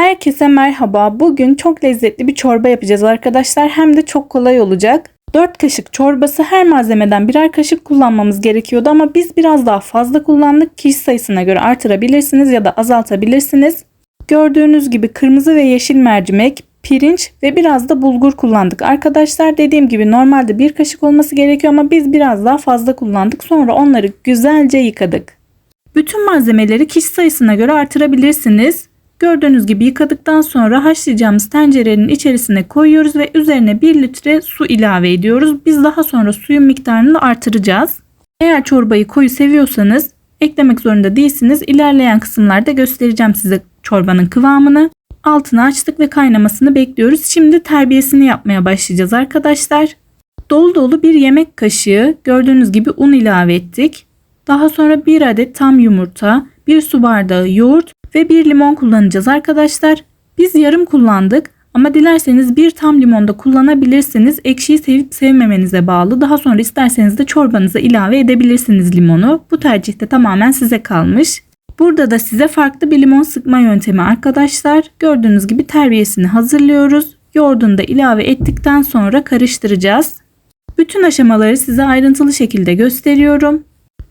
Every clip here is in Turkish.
Herkese merhaba. Bugün çok lezzetli bir çorba yapacağız arkadaşlar. Hem de çok kolay olacak. 4 kaşık çorbası her malzemeden birer kaşık kullanmamız gerekiyordu ama biz biraz daha fazla kullandık. Kişi sayısına göre artırabilirsiniz ya da azaltabilirsiniz. Gördüğünüz gibi kırmızı ve yeşil mercimek, pirinç ve biraz da bulgur kullandık. Arkadaşlar dediğim gibi normalde bir kaşık olması gerekiyor ama biz biraz daha fazla kullandık. Sonra onları güzelce yıkadık. Bütün malzemeleri kişi sayısına göre artırabilirsiniz. Gördüğünüz gibi yıkadıktan sonra haşlayacağımız tencerenin içerisine koyuyoruz ve üzerine 1 litre su ilave ediyoruz. Biz daha sonra suyun miktarını artıracağız. Eğer çorbayı koyu seviyorsanız eklemek zorunda değilsiniz. İlerleyen kısımlarda göstereceğim size çorbanın kıvamını. Altını açtık ve kaynamasını bekliyoruz. Şimdi terbiyesini yapmaya başlayacağız arkadaşlar. Dolu dolu bir yemek kaşığı gördüğünüz gibi un ilave ettik. Daha sonra bir adet tam yumurta, bir su bardağı yoğurt ve bir limon kullanacağız arkadaşlar. Biz yarım kullandık ama dilerseniz bir tam limon da kullanabilirsiniz. Ekşiyi sevip sevmemenize bağlı. Daha sonra isterseniz de çorbanıza ilave edebilirsiniz limonu. Bu tercih de tamamen size kalmış. Burada da size farklı bir limon sıkma yöntemi arkadaşlar. Gördüğünüz gibi terbiyesini hazırlıyoruz. Yoğurdunu da ilave ettikten sonra karıştıracağız. Bütün aşamaları size ayrıntılı şekilde gösteriyorum.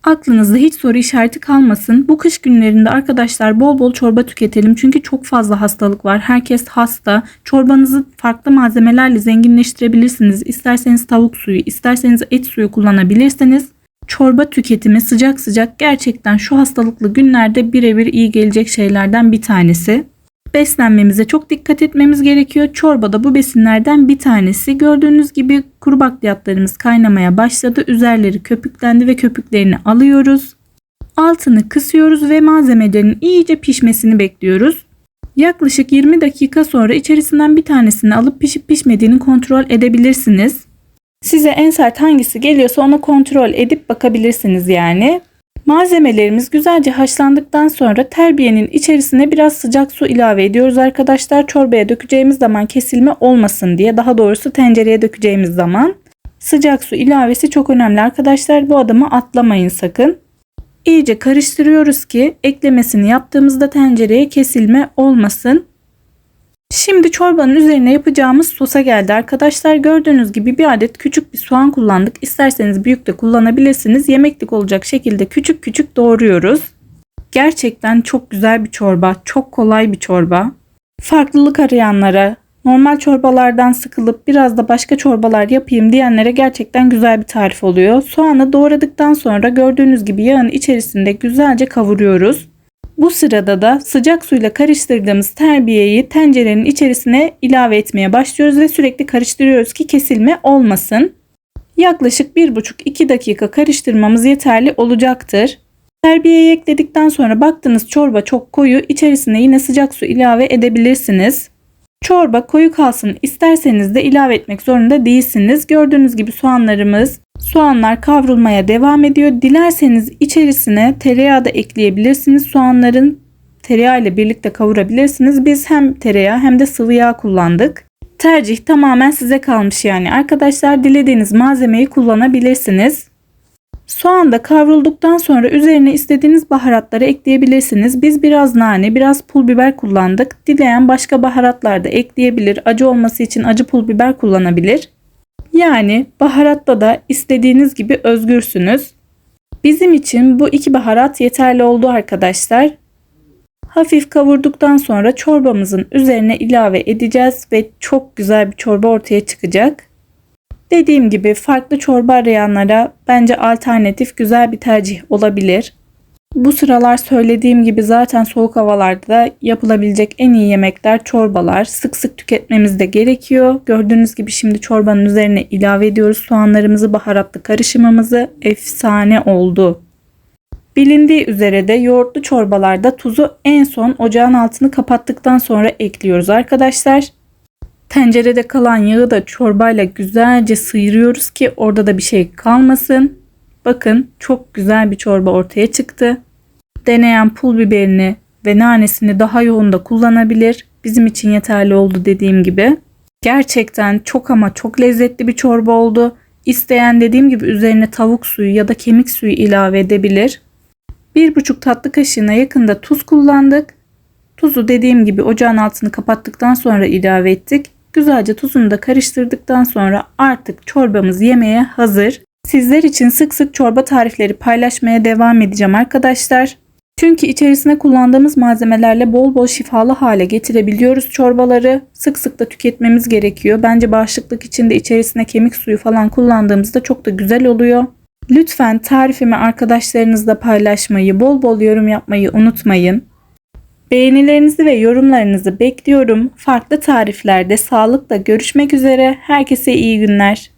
Aklınızda hiç soru işareti kalmasın. Bu kış günlerinde arkadaşlar bol bol çorba tüketelim. Çünkü çok fazla hastalık var. Herkes hasta. Çorbanızı farklı malzemelerle zenginleştirebilirsiniz. İsterseniz tavuk suyu, isterseniz et suyu kullanabilirsiniz. Çorba tüketimi sıcak sıcak gerçekten şu hastalıklı günlerde birebir iyi gelecek şeylerden bir tanesi. Beslenmemize çok dikkat etmemiz gerekiyor. Çorba da bu besinlerden bir tanesi. Gördüğünüz gibi kuru bakliyatlarımız kaynamaya başladı. Üzerleri köpüklendi ve köpüklerini alıyoruz. Altını kısıyoruz ve malzemelerin iyice pişmesini bekliyoruz. Yaklaşık 20 dakika sonra içerisinden bir tanesini alıp pişip pişmediğini kontrol edebilirsiniz. Size en sert hangisi geliyorsa onu kontrol edip bakabilirsiniz yani. Malzemelerimiz güzelce haşlandıktan sonra terbiyenin içerisine biraz sıcak su ilave ediyoruz arkadaşlar. Çorbaya dökeceğimiz zaman kesilme olmasın diye daha doğrusu tencereye dökeceğimiz zaman. Sıcak su ilavesi çok önemli arkadaşlar. Bu adımı atlamayın sakın. İyice karıştırıyoruz ki eklemesini yaptığımızda tencereye kesilme olmasın. Şimdi çorbanın üzerine yapacağımız sosa geldi arkadaşlar. Gördüğünüz gibi bir adet küçük bir soğan kullandık. İsterseniz büyük de kullanabilirsiniz. Yemeklik olacak şekilde küçük küçük doğruyoruz. Gerçekten çok güzel bir çorba. Çok kolay bir çorba. Farklılık arayanlara, normal çorbalardan sıkılıp biraz da başka çorbalar yapayım diyenlere gerçekten güzel bir tarif oluyor. Soğanı doğradıktan sonra gördüğünüz gibi yağın içerisinde güzelce kavuruyoruz. Bu sırada da sıcak suyla karıştırdığımız terbiyeyi tencerenin içerisine ilave etmeye başlıyoruz ve sürekli karıştırıyoruz ki kesilme olmasın. Yaklaşık 1,5-2 dakika karıştırmamız yeterli olacaktır. Terbiyeyi ekledikten sonra baktığınız çorba çok koyu, içerisine yine sıcak su ilave edebilirsiniz. Çorba koyu kalsın isterseniz de ilave etmek zorunda değilsiniz. Gördüğünüz gibi soğanlarımız Soğanlar kavrulmaya devam ediyor. Dilerseniz içerisine tereyağı da ekleyebilirsiniz. Soğanların tereyağı ile birlikte kavurabilirsiniz. Biz hem tereyağı hem de sıvı yağ kullandık. Tercih tamamen size kalmış yani. Arkadaşlar dilediğiniz malzemeyi kullanabilirsiniz. Soğan da kavrulduktan sonra üzerine istediğiniz baharatları ekleyebilirsiniz. Biz biraz nane, biraz pul biber kullandık. Dileyen başka baharatlar da ekleyebilir. Acı olması için acı pul biber kullanabilir. Yani baharatta da istediğiniz gibi özgürsünüz. Bizim için bu iki baharat yeterli oldu arkadaşlar. Hafif kavurduktan sonra çorbamızın üzerine ilave edeceğiz ve çok güzel bir çorba ortaya çıkacak. Dediğim gibi farklı çorba arayanlara bence alternatif güzel bir tercih olabilir. Bu sıralar söylediğim gibi zaten soğuk havalarda yapılabilecek en iyi yemekler çorbalar. Sık sık tüketmemiz de gerekiyor. Gördüğünüz gibi şimdi çorbanın üzerine ilave ediyoruz soğanlarımızı, baharatlı karışımımızı. Efsane oldu. Bilindiği üzere de yoğurtlu çorbalarda tuzu en son ocağın altını kapattıktan sonra ekliyoruz arkadaşlar. Tencerede kalan yağı da çorbayla güzelce sıyırıyoruz ki orada da bir şey kalmasın. Bakın çok güzel bir çorba ortaya çıktı. Deneyen pul biberini ve nanesini daha yoğun da kullanabilir. Bizim için yeterli oldu dediğim gibi. Gerçekten çok ama çok lezzetli bir çorba oldu. İsteyen dediğim gibi üzerine tavuk suyu ya da kemik suyu ilave edebilir. 1,5 tatlı kaşığına yakında tuz kullandık. Tuzu dediğim gibi ocağın altını kapattıktan sonra ilave ettik. Güzelce tuzunu da karıştırdıktan sonra artık çorbamız yemeğe hazır. Sizler için sık sık çorba tarifleri paylaşmaya devam edeceğim arkadaşlar. Çünkü içerisine kullandığımız malzemelerle bol bol şifalı hale getirebiliyoruz çorbaları. Sık sık da tüketmemiz gerekiyor. Bence bağışıklık için de içerisine kemik suyu falan kullandığımızda çok da güzel oluyor. Lütfen tarifimi arkadaşlarınızla paylaşmayı, bol bol yorum yapmayı unutmayın. Beğenilerinizi ve yorumlarınızı bekliyorum. Farklı tariflerde sağlıkla görüşmek üzere. Herkese iyi günler.